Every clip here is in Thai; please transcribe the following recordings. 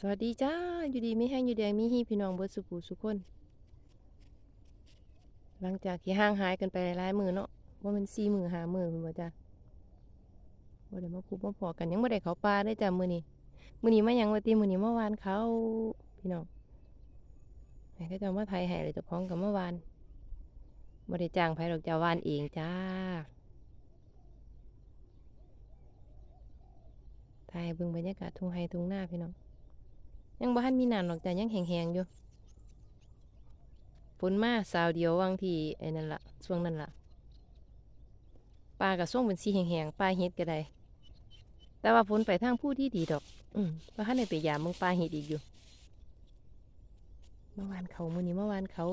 สวัสดีจ้า อยู่ดีไม่แห้งอยู่แดงมีฮีพี่น้องเบิดสุขูสุขคน หลังจากที่ห่างหายกันไปหลายมือเนาะว่ามันสี่มือหามือคุณบ่จ้าว่าเดี๋ยวมาพูดมาพอกันยังไม่ได้เขาปลาได้จ้ามือนี้มือนี้มายังวันตีมือนี้เมื่อวานเขาพี่น้องไหนก็จะมาไทยให้เลยเจ้าของกับเมื่อวานไม่ได้จ้างไผดอกจ้าวานเองจ้าไทยเบิ่งบรรยากาศทุ่งไฮทุ่งหน้าพี่น้อง ยังบ้านมีน้ำหรอกแต่ยังแห้งๆอยู่ฝนมาสาวเดียววังที่ไอ้นั่นละช่วงนั้นละปลากับส่งเป็นสีแห้งๆปลาเห็ดก็ได้ แต่ว่าฝนไปทางผู้ที่ดีดอก อืมว่าข้าในไปยามมึงปลาเห็ดอีกอยู่เมื่อวานเขามือนี้เมื่อวานเขา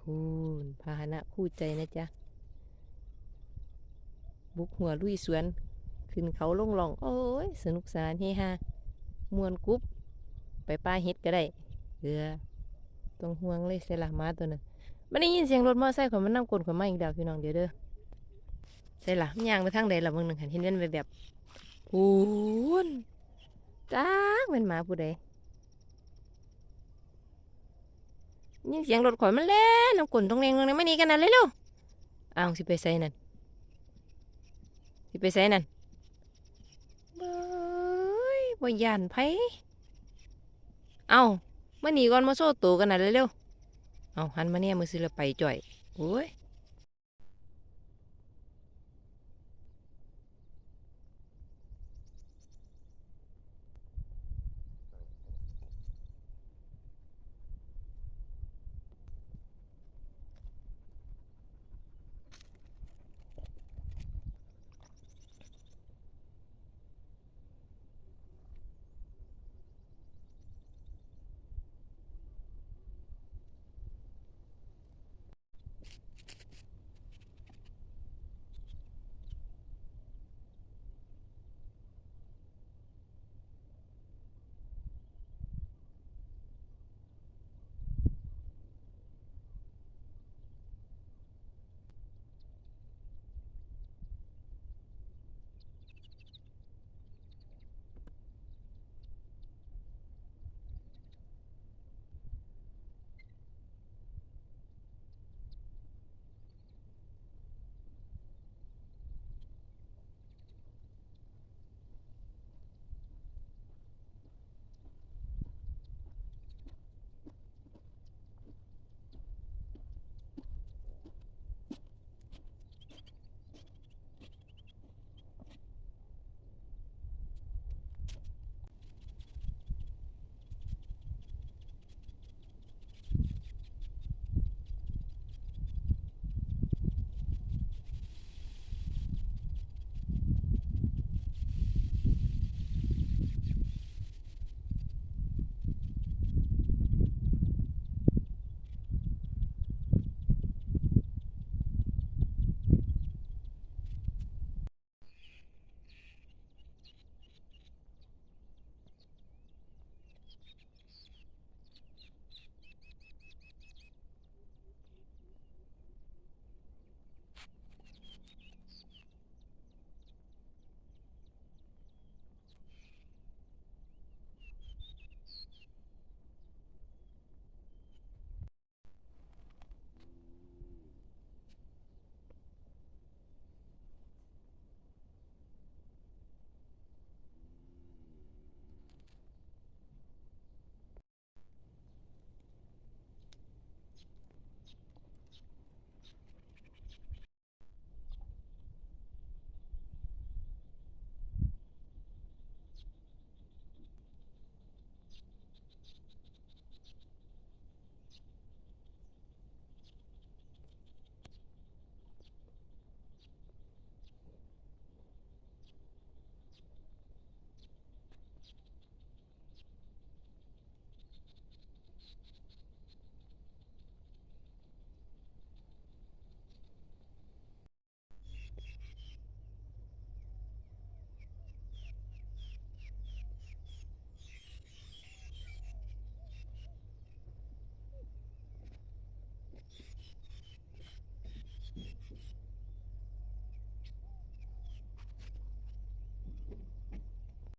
คูณพาหนะคู่ใจนะจ๊ะบุกหัวลุยสวน ขึ้นเขาลงหลอง โอ้ย สนุกสนานเฮฮา มวนกรุ๊บไปป้าเฮ็ดก็ได้เรือต้องห่วงเลยเสละหมาตัวนั้นมันได้ยินเสียงรถมอเตอร์ไซค์ของมันนั่งกลนของมาอีกดาวพี่น้องเดี๋ยวเด้อใช่ละมันย่างไปทางใดละมึงหนึ่งหันเห็นเป็นแบบแบบพูนจ้ากเป็นหมาผู้ใดยินเสียงรถข่อยมันแล่นน้ำกลนตรงแรงตรงนี้ไม่นีกันนั่นเลยเร็วอ้าวสิไปใส่นั่นสิไปใส่นั่น บ้ยบ่ยานไผเอามาหนีก่อนมาโซ่ตัวกันน่ะเร็วๆเอาหันมาเนี่ยมือซื้อละไปจ่อยโอ้ย